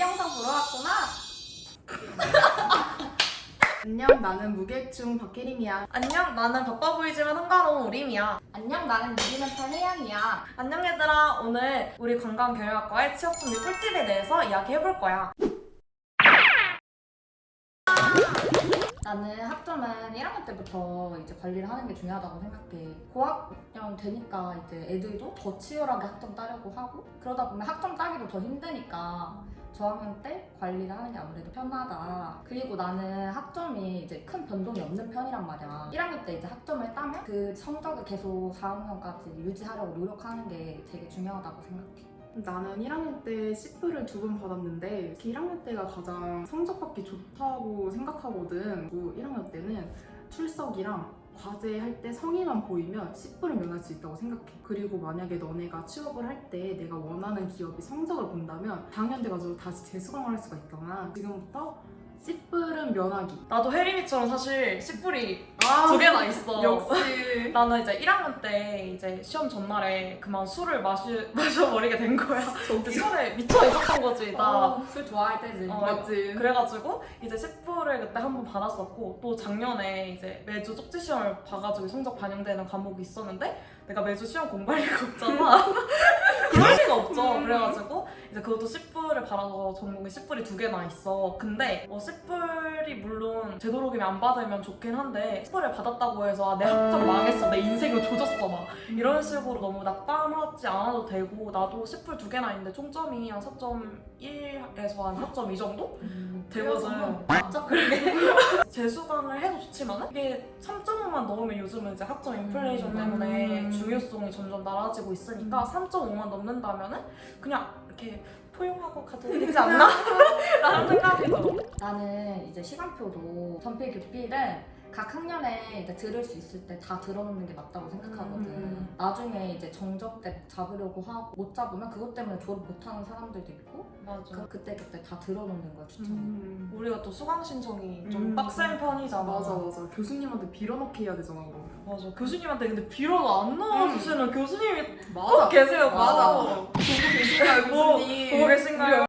영상 보러 왔구나. 안녕 나는 무계중 박혜림이야 안녕, 나는 바빠 보이지만 한가로운 우림이야. 안녕, 나는 유리멘탈 혜연이야. 안녕 얘들아, 오늘 우리 관광경영학과의 취업 준비 꿀팁에 대해서 이야기해볼 거야. 나는 학점은 1학년 때부터 이제 관리를 하는 게 중요하다고 생각해. 고학년 되니까 이제 애들도 더 치열하게 학점 따려고 하고 그러다 보면 학점 따기도 더 힘드니까 저학년 때 관리를 하는 게 아무래도 편하다. 그리고 나는 학점이 이제 큰 변동이 없는 편이란 말이야. 1학년 때 이제 학점을 따면 그 성적을 계속 4학년까지 유지하려고 노력하는 게 되게 중요하다고 생각해. 나는 1학년 때 C프를 두 번 받았는데 특히 1학년 때가 가장 성적 받기 좋다고 생각하거든 그리고 1학년 때는 출석이랑 과제 할 때 성의만 보이면 C프를 면할 수 있다고 생각해. 그리고 만약에 너네가 취업을 할 때 내가 원하는 기업이 성적을 본다면 당연 돼가지고 다시 재수강을 할 수가 있잖아. 지금부터 C프는 면하기 나도 혜림이처럼 사실 씨뿔이 아, 두 개나 있어. 역시 나는 이제 1학년 때 이제 시험 전날에 그만 술을 마시, 마셔버리게 된 거야. 근데 술에 미쳐 있었던 거지, 나. 어, 술 좋아할 때지. 어, 맞지 그래가지고 이제 CF를 그때 한 번 받았었고 또 작년에 이제 매주 쪽지 시험을 봐가지고 성적 반영되는 과목이 있었는데 내가 매주 시험 공부할 리가 없잖아. 그럴 리가 없죠. 음. 그래가지고 이제 그것도 CF를 받아서 전공에 CF이 두 개나 있어. 근데 어, CF이 물론 되도록이면 안 받으면 좋긴 한데 CF를 받았다고 해서 아, 내 학점 망했어, 내 인생이 조졌어 막 이런 식으로 너무 낙담하지 않아도 되고 나도 CF 두 개나 있는데 총점이 한 4.1에서 한 4.2 정도? 음, 되거든. 맞죠? 그러게. 재수강을 해도 좋지만 이게 3.5만 넣으면 요즘은 이제 학점 인플레이션 음. 때문에 음. 중요성이 점점 낮아지고 있으니까 3.5만 넘는다면은 그냥 이렇게 포용하고 가도 되지 않나? 라는 생각이 들어. 나는 이제 시간표도 전필 교필은 각 학년에 이제 들을 수 있을 때 다 들어놓는 게 맞다고 생각하거든. 음. 나중에 이제 정적 때 잡으려고 하고 못 잡으면 그것 때문에 졸업 못하는 사람들도 있고 맞아. 그, 그때 그때 다 들어놓는 걸 추천해. 음. 우리가 또 수강 신청이 좀 음. 빡센 편이잖아. 맞아 맞아 교수님한테 빌어넣기 해야 되잖아 그거 맞아. 교수님한테 근데 빌어도 안 넣어주시는 교수님이 맞아 꼭 계세요. 맞아. 꼭. 보고 계신가요 뭐, 교수님 보고 계신가요?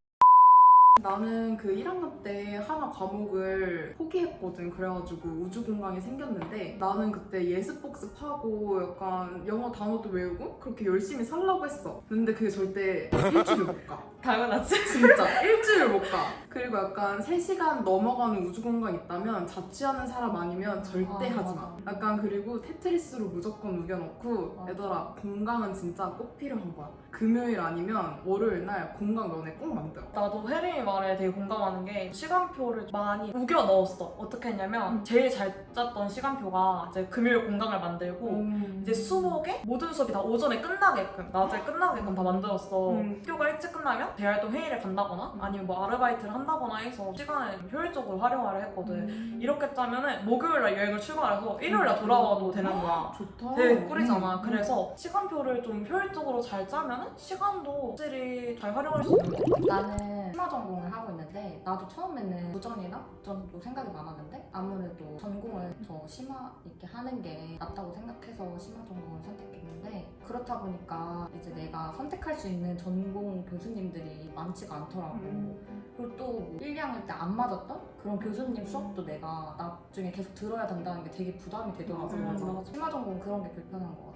나는 그 1학년 때 하나 과목을 포기했거든. 그래가지고 우주공강이 생겼는데 나는 그때 예습복습 하고 약간 영어 단어도 외우고 그렇게 열심히 살라고 했어. 근데 그게 절대 일주일 못 가. 당연하지. 진짜 일주일 못 가. 그리고 약간 3시간 넘어가는 우주공강 있다면 자취하는 사람 아니면 절대 아, 하지 마. 맞아. 약간 그리고 테트리스로 무조건 우겨넣고 맞아. 얘들아 공강은 진짜 꼭 필요한 거야. 금요일 아니면 월요일 날 공강 너네 꼭 만들어. 나도 혜림이 말에 되게 공감하는 게 시간표를 많이 우겨 넣었어. 어떻게 했냐면 제일 잘 짰던 시간표가 이제 금요일 공강을 만들고 음. 이제 수목에 모든 수업이 다 오전에 끝나게끔 낮에 끝나게끔 다 만들었어. 음. 학교가 일찍 끝나면 대활동 회의를 간다거나 아니면 뭐 아르바이트를 한다거나 해서 시간을 좀 효율적으로 활용하려 했거든. 음. 이렇게 짜면은 목요일 날 여행을 출발해서 일요일 날 돌아와도 되는 거야. 좋다. 되게 꿀이잖아. 음. 그래서 시간표를 좀 효율적으로 잘 짜면 은 시간도 확실히 잘 활용할 수 있는 거 같아. 나는 심화 전공을 하고 있는데 나도 처음에는 부전이나 부전도 생각이 많았는데 아무래도 전공을 더 심화 있게 하는 게 낫다고 생각해서 심화 전공을 선택했는데 그렇다 보니까 이제 내가 선택할 수 있는 전공 교수님들이 많지가 않더라고. 음. 그리고 또 1, 2학년 때안 맞았던 그런 교수님 수업도 내가 나중에 계속 들어야 된다는 게 되게 부담이 되더라고. 맞아, 맞아, 맞아. 심화 전공 그런 게 불편한 것 같아.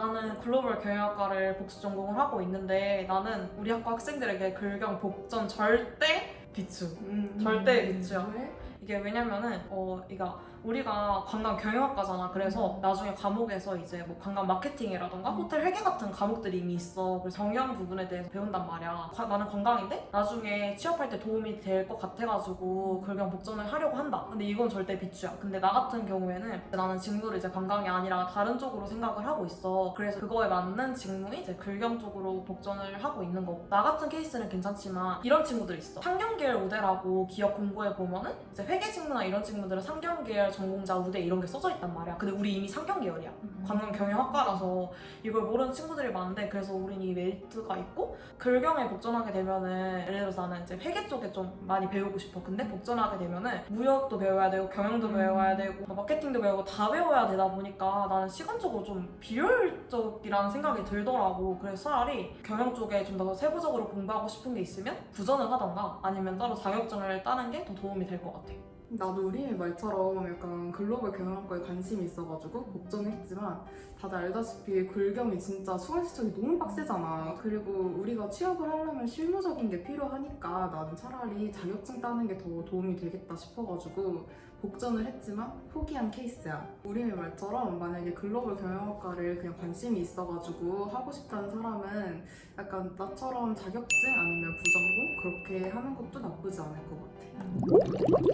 나는 글로벌 경영학과를 복수 전공을 하고 있는데 나는 우리 학과 학생들에게 글경 복전 절대 비추. 음. 절대 비추야. 왜? 이게 왜냐면은 어 이가 우리가 관광 경영학과잖아. 그래서 나중에 과목에서 이제 뭐 관광 마케팅이라던가 호텔 회계 같은 과목들이 이미 있어. 그래서 경영 부분에 대해서 배운단 말이야. 과- 나는 관광인데 나중에 취업할 때 도움이 될 것 같아가지고 글경 복전을 하려고 한다. 근데 이건 절대 비추야. 근데 나 같은 경우에는 나는 직무를 이제 관광이 아니라 다른 쪽으로 생각을 하고 있어. 그래서 그거에 맞는 직무이 이제 글경 쪽으로 복전을 하고 있는 거고. 나 같은 케이스는 괜찮지만 이런 친구들 있어. 환경계열 우대라고 기업 공고에 보면은 이제 회계 직무나 이런 직무들은 상경 계열 전공자 우대 이런 게 써져 있단 말이야. 근데 우리 이미 상경 계열이야. 관광 경영학과라서 이걸 모르는 친구들이 많은데 그래서 우린 이 메리트가 있고 글경에 복전하게 되면은 예를 들어서 나는 이제 회계 쪽에 좀 많이 배우고 싶어 근데 복전하게 되면은 무역도 배워야 되고 경영도 음. 배워야 되고 뭐 마케팅도 배우고 다 배워야 되다 보니까 나는 시간적으로 좀 비효율적이라는 생각이 들더라고 그래서 차라리 경영 쪽에 좀 더 세부적으로 공부하고 싶은 게 있으면 부전을 하던가 아니면 따로 자격증을 따는 게 더 도움이 될 것 같아 나도 우리 말처럼 약간 글로벌 경영학과에 관심이 있어가지고 복전을 했지만 다들 알다시피 글경이 진짜 수강 시청이 너무 빡세잖아. 그리고 우리가 취업을 하려면 실무적인 게 필요하니까 나는 차라리 자격증 따는 게 더 도움이 되겠다 싶어가지고 복전을 했지만 포기한 케이스야. 우리의 말처럼 만약에 글로벌 경영학과를 그냥 관심이 있어가지고 하고 싶다는 사람은 약간 나처럼 자격증 아니면 부전공 그렇게 하는 것도 나쁘지 않을 것 같아.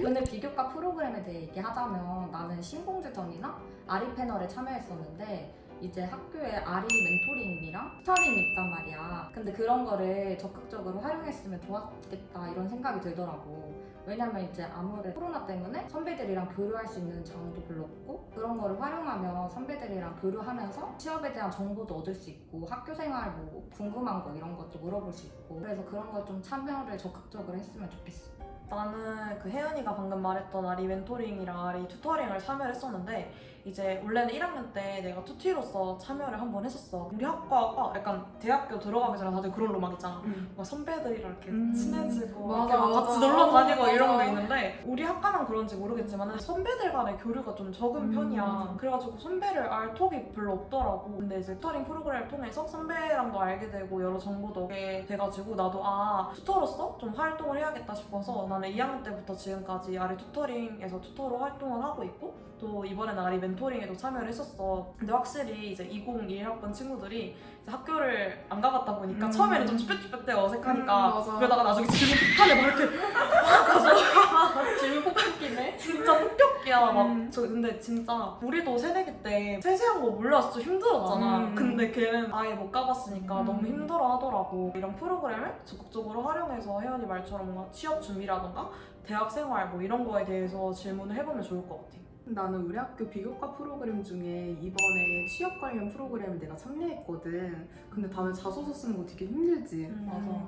교내 비교 과 프로그램에 대해 얘기하자면 나는 신공지전이나 아리 패널에 참여했었는데 이제 학교에 아리 멘토링이랑 스터링이 있단 말이야. 근데 그런 거를 적극적으로 활용했으면 좋았겠다 이런 생각이 들더라고. 왜냐면 이제 아무래도 코로나 때문에 선배들이랑 교류할 수 있는 장도 별로 없고 그런 거를 활용하면 선배들이랑 교류하면서 취업에 대한 정보도 얻을 수 있고 학교 생활 뭐 궁금한 거 이런 것도 물어볼 수 있고 그래서 그런 걸좀 참여를 적극적으로 했으면 좋겠어. 나는 그 혜연이가 방금 말했던 아리 멘토링이랑 아리 튜터링을 참여를 했었는데 이제 원래는 1학년 때 내가 투티로서 참여를 한 번 했었어. 우리 학과가 약간 대학교 들어가기 전에 다들 그런 로망 있잖아. 막 선배들이랑 이렇게 음. 친해지고 맞아, 이렇게 막 맞아. 같이 놀러 다니고 맞아. 이런 게 있는데 우리 학과만 그런지 모르겠지만 선배들 간의 교류가 좀 적은 음, 편이야. 그래가지고 선배를 알 톡이 별로 없더라고. 근데 이제 튜터링 프로그램을 통해서 선배랑도 알게 되고 여러 정보도 얻게 돼가지고 나도 아 튜터로서 좀 활동을 해야겠다 싶어서 나는 2학년 때부터 지금까지 아리 튜터링에서 튜터로 활동을 하고 있고 또 이번에는 아리 멘토링에도 참여를 했었어. 근데 확실히 이제 2021학번 친구들이 이제 학교를 안 가봤다 보니까 음. 처음에는 좀 쭈뼛쭈뼛대 어색하니까 음, 맞아. 그러다가 나중에 질문 폭탄에 막 이렇게 확 가서 질문 폭탄기네. 진짜 폭격기야 음. 막저 근데 진짜 우리도 새내기 때 세세한 거 몰라서 좀 힘들었잖아 음. 근데 걔는 아예 못 가봤으니까 음. 너무 힘들어 하더라고 이런 프로그램을 적극적으로 활용해서 혜연이 말처럼 뭔가 취업 준비라던가 대학 생활 뭐 이런 거에 대해서 질문을 해보면 좋을 것 같아 나는 우리 학교 비교과 프로그램 중에 이번에 취업 관련 프로그램을 내가 참여했거든. 근데 다들 자소서 쓰는 거 되게 힘들지.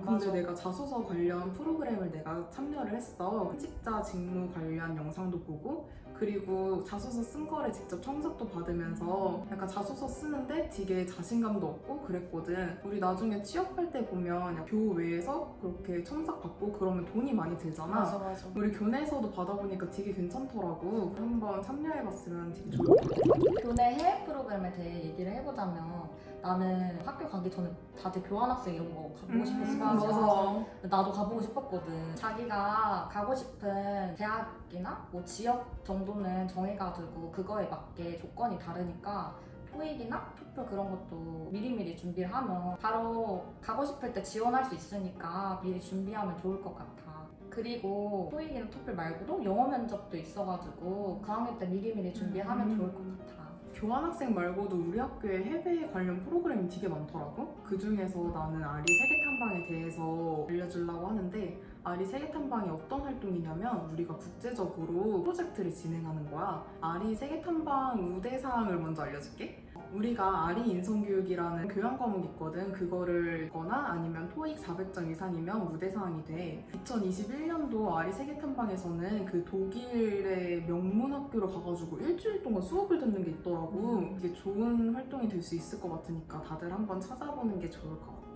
맞아 근데 내가 자소서 관련 프로그램을 내가 참여를 했어. 현직자 직무 관련 영상도 보고 그리고 자소서 쓴 거를 직접 첨삭도 받으면서 약간 자소서 쓰는데 되게 자신감도 얻고 그랬거든. 우리 나중에 취업할 때 보면 교외에서 그렇게 첨삭 받고 그러면 돈이 많이 들잖아. 맞아 맞아 우리 교내에서도 받아보니까 되게 괜찮더라고. 한번 참여해봤으면 되게 좋을 것 같아. 교내 해외 프로그램에 대해 얘기를 해보자면 나는 학교 가기 전에 다들 교환학생 이런 거 가보고 싶었어. 맞아. 나도 가보고 싶었거든. 자기가 가고 싶은 대학 이나 뭐 지역 정도는 정해가지고 그거에 맞게 조건이 다르니까 토익이나 토플 그런 것도 미리미리 준비를 하면 바로 가고 싶을 때 지원할 수 있으니까 미리 준비하면 좋을 것 같아. 그리고 토익이나 토플 말고도 영어 면접도 있어가지고 그 학년 때 미리미리 준비하면 음. 좋을 것 같아. 교환학생 말고도 우리 학교에 해외 관련 프로그램이 되게 많더라고. 그 중에서 나는 아리 세계 탐방에 대해서 알려주려고 하는데 아리 세계탐방이 어떤 활동이냐면 우리가 국제적으로 프로젝트를 진행하는 거야. 아리 세계탐방 우대사항을 먼저 알려줄게. 우리가 아리 인성교육이라는 교양 과목이 있거든. 그거를 읽거나 아니면 토익 400점 이상이면 우대사항이 돼. 2021년도 아리 세계탐방에서는 그 독일의 명문 학교를 가가지고 일주일 동안 수업을 듣는 게 있더라고. 이게 좋은 활동이 될 수 있을 것 같으니까 다들 한번 찾아보는 게 좋을 것 같아.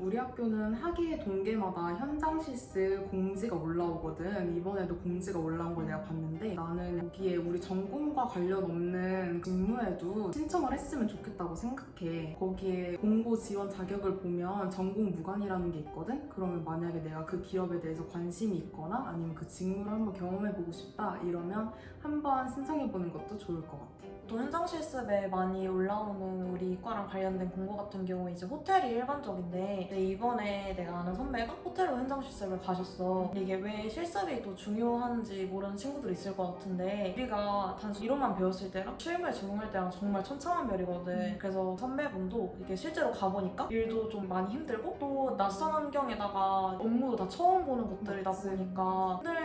우리 학교는 학예 동계마다 현장 실습 공지가 올라오거든. 이번에도 공지가 올라온 걸 내가 봤는데 나는 여기에 우리 전공과 관련 없는 직무에도 신청을 했으면 좋겠다고 생각해. 거기에 공고 지원 자격을 보면 전공 무관이라는 게 있거든. 그러면 만약에 내가 그 기업에 대해서 관심이 있거나 아니면 그 직무를 한번 경험해보고 싶다 이러면 한번 신청해보는 것도 좋을 것 같아. 또 현장 실습에 많이 올라오는 우리 과랑 관련된 공고 같은 경우 이제 호텔이 일반적인데 내 이번에 내가 아는 선배가 호텔로 현장 실습을 가셨어. 이게 왜 실습이 또 중요한지 모르는 친구들 있을 것 같은데 우리가 단순 이론만 배웠을 때랑 실무에 적응할 때랑 정말 천차만별이거든. 음. 그래서 선배분도 이게 실제로 가보니까 일도 좀 많이 힘들고 또 낯선 환경에다가 업무도 다 처음 보는 것들이다. 보니까 힘들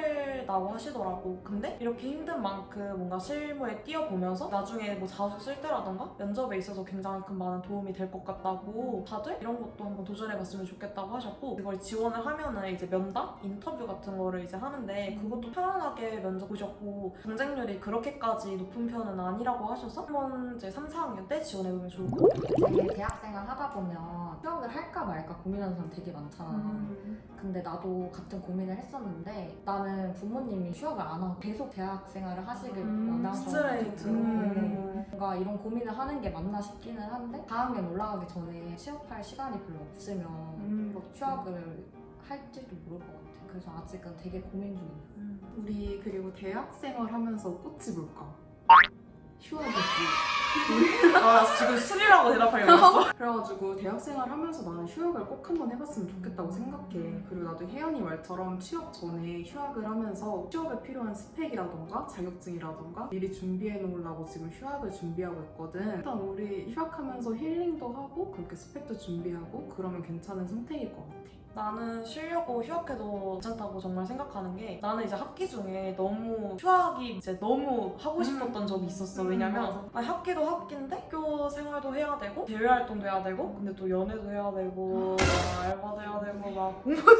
다고 하시더라고. 근데 이렇게 힘든 만큼 뭔가 실무에 뛰어보면서 나중에 뭐 자소 쓸 때라던가 면접에 있어서 굉장히 큰 많은 도움이 될 것 같다고 다들 이런 것도 한번 도전해봤으면 좋겠다고 하셨고 이걸 지원을 하면은 이제 면담 인터뷰 같은 거를 이제 하는데 그것도 편안하게 면접 보셨고 경쟁률이 그렇게까지 높은 편은 아니라고 하셔서 한번 이제 3, 4학년 때 지원해보면 좋을 것 같아요. 대학생활 하다 보면 휴학을 할까 말까 고민하는 사람 되게 많잖아. 음. 근데 나도 같은 고민을 했었는데 나는 부모 님이 휴학을 안 하고 계속 대학 생활을 하시길 음, 원하셔. 스트레이트. 음. 뭔가 이런 고민을 하는 게 맞나 싶기는 한데 4학년 올라가기 전에 취업할 시간이 별로 없으면 음, 맞지. 휴학을 할지도 모를 것 같아. 그래서 아직은 되게 고민 중이야. 우리 그리고 대학 생활 하면서 꽃이 뭘까? 휴학이지. 아 지금 술이라고 대답하려고. 그래가지고 대학 생활 하면서 나는 휴학을 꼭 한번 해봤으면 좋겠다고 생각해. 그리고 나도 혜연이 말처럼 취업 전에 휴학을 하면서 취업에 필요한 스펙이라던가 자격증이라던가 미리 준비해 놓으려고 지금 휴학을 준비하고 있거든. 일단 우리 휴학하면서 힐링도 하고 그렇게 스펙도 준비하고 그러면 괜찮은 선택일 것 같아. 나는 쉬려고 휴학해도 괜찮다고 정말 생각하는 게 나는 이제 학기 중에 너무 휴학이 이제 너무 하고 싶었던 적이 있었어. 음, 왜냐면 아니, 학기도 학기인데 학교 생활도 해야 되고 대외 활동도 해야 되고 근데 또 연애도 해야 되고 막 알바도 해야 되고 막 공부도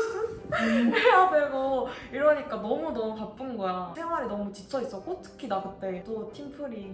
해야 되고 이러니까 너무 너무 바쁜 거야. 생활이 너무 지쳐 있었고 특히 나 그때 또 팀플이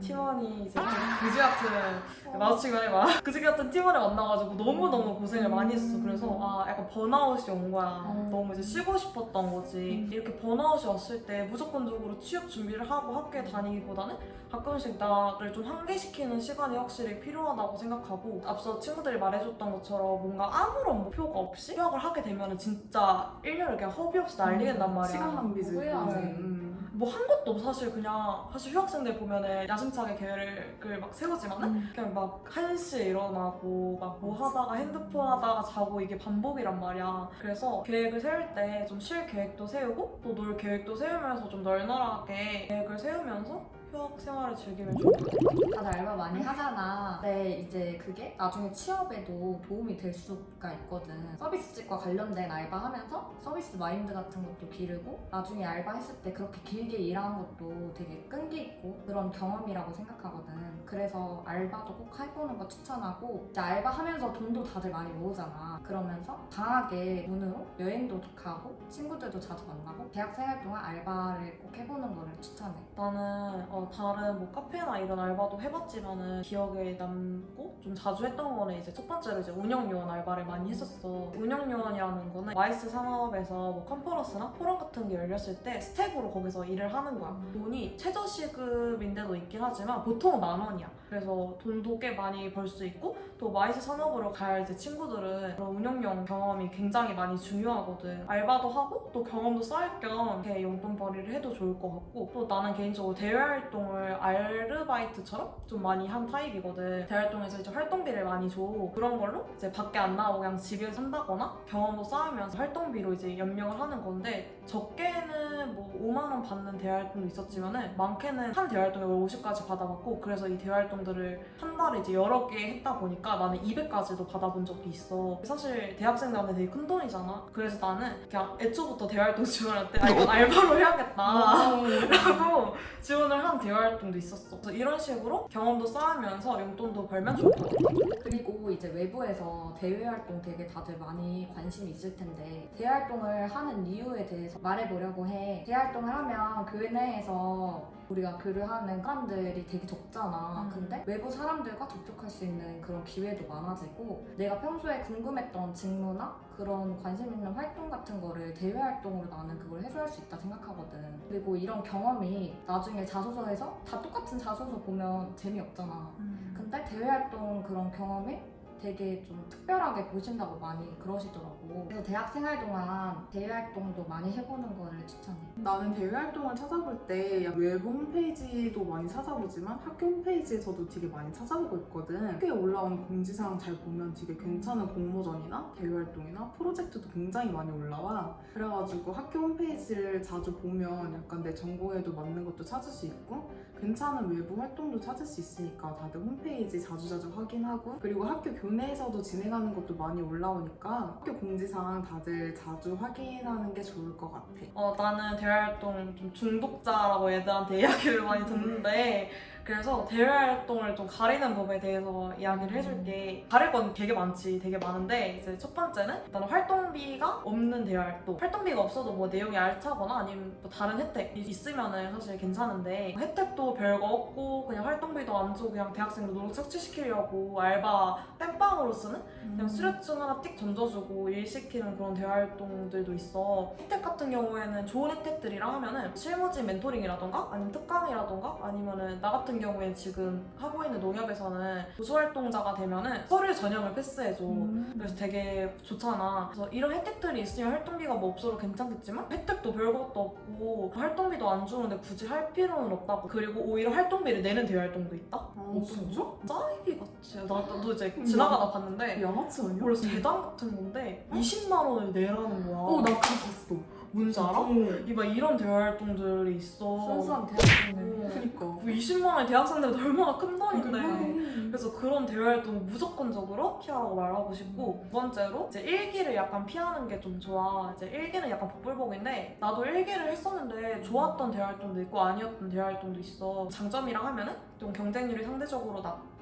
팀원이 이제 좀 그지 같은 마주치고 해봐 그지 같은 팀원을 만나가지고 너무 너무 고생을 많이 했어. 그래서 아 약간 번아웃이 온 거야. 음. 너무 이제 쉬고 싶었던 거지. 음. 이렇게 번아웃이 왔을 때 무조건적으로 취업 준비를 하고 학교에 다니기보다는 가끔씩 나를 좀 환기시키는 시간이 확실히 필요하다고 생각하고 앞서 친구들이 말해줬던 것처럼 뭔가 아무런 목표가 없이 휴학을 하게 되면 진짜 1년을 그냥 허비 없이 날리겠단 말이야. 시간 낭비지. 후회하지. 음. 뭐 한 것도 사실 그냥 사실 휴학생들 보면은 야심차게 계획을 막 세우지만은 음. 그냥 막 1시에 일어나고 막 뭐 하다가 핸드폰 하다가 자고 이게 반복이란 말이야 그래서 계획을 세울 때 좀 쉴 계획도 세우고 또 놀 계획도 세우면서 좀 널널하게 계획을 세우면서 휴학 생활을 즐기면 좋을 것 같아 다들 알바 많이 하잖아. 근데 이제 그게 나중에 취업에도 도움이 될 수가 있거든. 서비스직과 관련된 알바 하면서 서비스 마인드 같은 것도 기르고 나중에 알바 했을 때 그렇게 길게 일하는 것도 되게 끈기 있고 그런 경험이라고 생각하거든. 그래서 알바도 꼭 해보는 거 추천하고 이제 알바 하면서 돈도 다들 많이 모으잖아. 그러면서 강하게 돈으로 여행도 가고 친구들도 자주 만나고 대학 생활 동안 알바를 꼭 해보는 거를 추천해. 나는 어, 다른 뭐 카페나 이런 알바도 해봤지만은 기억에 남고 좀 자주 했던 거는 이제 첫 번째로 이제 운영 요원 알바를 많이 했었어. 운영 요원이라는 거는 마이스 산업에서 뭐 컨퍼런스나 포럼 같은 게 열렸을 때 스텝으로 거기서 일을 하는 거야. 돈이 최저 시급인데도 있긴 하지만 보통은 만 원이야. 그래서 돈도 꽤 많이 벌 수 있고 또 마이스 산업으로 갈 이제 친구들은 그런 운영용 경험이 굉장히 많이 중요하거든. 알바도 하고 또 경험도 쌓을 겸 이렇게 용돈벌이를 해도 좋을 것 같고 또 나는 개인적으로 대외 활동을 아르바이트처럼 좀 많이 한 타입이거든. 대외 활동에서 이제 활동비를 많이 줘. 그런 걸로 이제 밖에 안 나오고 그냥 집에서 산다거나 경험도 쌓으면서 활동비로 이제 연명을 하는 건데 적게는 뭐 5만 원 받는 대외 활동도 있었지만은 많게는 한 대외 활동에 월 50까지 받아봤고 그래서 이 대외 활동들을 한 달에 이제 여러 개 했다 보니까 나는 200까지도 받아본 적이 있어. 사실 대학생들한테 되게 큰 돈이잖아. 그래서 나는 그냥 애초부터 대외 활동 지원할 때 아, 이건 알바로 해야겠다. 라고 지원을 한 대외 활동도 있었어. 그래서 이런 식으로 경험도 쌓으면서 용돈도 벌면 좋을 것 같아. 그리고 이제 외부에서 대외 활동 되게 다들 많이 관심이 있을 텐데 대외 활동을 하는 이유에 대해서 말해보려고 해. 대외 활동을 하면 교회 내에서 우리가 교류하는 사람들이 되게 적잖아. 음. 근데 외부 사람들과 접촉할 수 있는 그런 기회도 많아지고 내가 평소에 궁금했던 직무나 그런 관심 있는 활동 같은 거를 대외 활동으로 나는 그걸 해소할 수 있다 생각하거든. 그리고 이런 경험이 나중에 자소서에서 다 똑같은 자소서 보면 재미없잖아. 근데 대외 활동 그런 경험이 되게 좀 특별하게 보신다고 많이 그러시더라고. 그래서 대학 생활 동안 대외 활동도 많이 해보는 거를 추천해. 나는 대외 활동을 찾아볼 때 외부 홈페이지도 많이 찾아보지만 학교 홈페이지에서도 되게 많이 찾아보고 있거든. 학교에 올라온 공지사항 잘 보면 되게 괜찮은 공모전이나 대외 활동이나 프로젝트도 굉장히 많이 올라와. 그래가지고 학교 홈페이지를 자주 보면 약간 내 전공에도 맞는 것도 찾을 수 있고 괜찮은 외부 활동도 찾을 수 있으니까 다들 홈페이지 자주자주 확인하고 그리고 학교 교내 에서도 진행하는 것도 많이 올라오니까 학교 공지사항 다들 자주 확인하는 게 좋을 것 같아. 어, 나는 대외활동 좀 중독자라고 애들한테 이야기를 많이 듣는데 그래서 대외 활동을 좀 가리는 법에 대해서 이야기를 해줄게. 가릴 건 되게 많지 되게 많은데 이제 첫 번째는 일단 활동비가 없는 대외 활동. 활동비가 없어도 뭐 내용이 알차거나 아니면 뭐 다른 혜택 있으면은 사실 괜찮은데 혜택도 별거 없고 그냥 활동비도 안 주고 그냥 대학생들 노력 착취시키려고 알바 땜빵으로 쓰는 그냥 수료증 하나 띡 던져주고 일 시키는 그런 대활동들도 있어. 혜택 같은 경우에는 좋은 혜택들이라 하면은 실무진 멘토링이라던가 아니면 특강이라던가 아니면은 나 같은 경우엔 지금 하고 있는 농협에서는 우수활동자가 되면은 서류 전형을 패스해줘. 음. 그래서 되게 좋잖아. 그래서 이런 혜택들이 있으면 활동비가 뭐 없어도 괜찮겠지만 혜택도 별것도 없고 활동비도 안 주는데 굳이 할 필요는 없다고. 그리고 오히려 활동비를 내는 대활동도 있다. 어, 진짜? 짜이비 같이. 나, 나도 이제 음. 지나가다 봤는데 양아치 아니야? 원래 대당 같은 건데 20만 원을 내라는 거야. 어, 나 그거 봤어. 뭔지 알아? 어. 이봐 이런 대활동들이 있어. 순수한 대학생들. 어. 그니까. 그 20만 원이 대학생들한테 얼마나 큰 돈인데. 그래. 그래서 그런 대활동 무조건적으로 피하라고 말하고 싶고 두 번째로 이제 일기를 약간 피하는 게 좀 좋아. 이제 일기는 약간 복불복인데 나도 일기를 했었는데 좋았던 대활동도 있고 아니었던 대활동도 있어. 장점이랑 하면은 좀 경쟁률이 상대적으로 낮고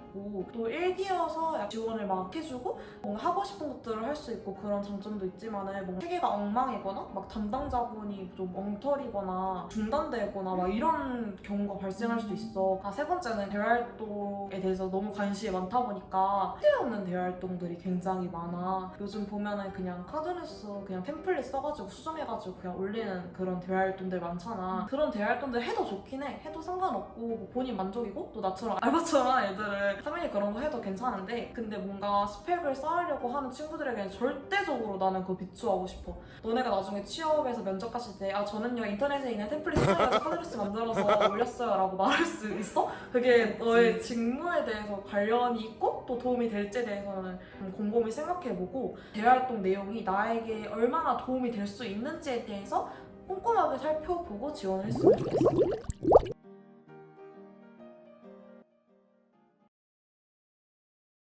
또 일기여서 지원을 막 해주고 뭔가 하고 싶은 것들을 할 수 있고 그런 장점도 있지만은 뭔가 체계가 엉망이거나 막 담당자분이 좀 엉터리거나 중단되거나 막 이런 경우가 발생할 수도 있어. 아, 세 번째는 대활동에 대해서 너무 관심이 많다 보니까 쓸데없는 대활동들이 굉장히 많아. 요즘 보면은 그냥 카드뉴스 그냥 템플릿 써가지고 수정해가지고 그냥 올리는 그런 대활동들 많잖아. 그런 대활동들 해도 좋긴 해. 해도 상관없고 뭐 본인 만족이고 또 나처럼 알바처럼 애들은 당연히 그런 거 해도 괜찮은데 근데 뭔가 스펙을 쌓으려고 하는 친구들에게는 절대적으로 나는 그거 비추하고 싶어. 너네가 나중에 취업해서 면접 갔을 때 아 저는요 인터넷에 있는 템플릿 사용해서 카드뉴스 만들어서 올렸어요 라고 말할 수 있어? 그게 너의 직무에 대해서 관련이 있고 또 도움이 될지에 대해서는 좀 곰곰이 생각해보고 대활동 내용이 나에게 얼마나 도움이 될 수 있는지에 대해서 꼼꼼하게 살펴보고 지원을 했으면 좋겠어.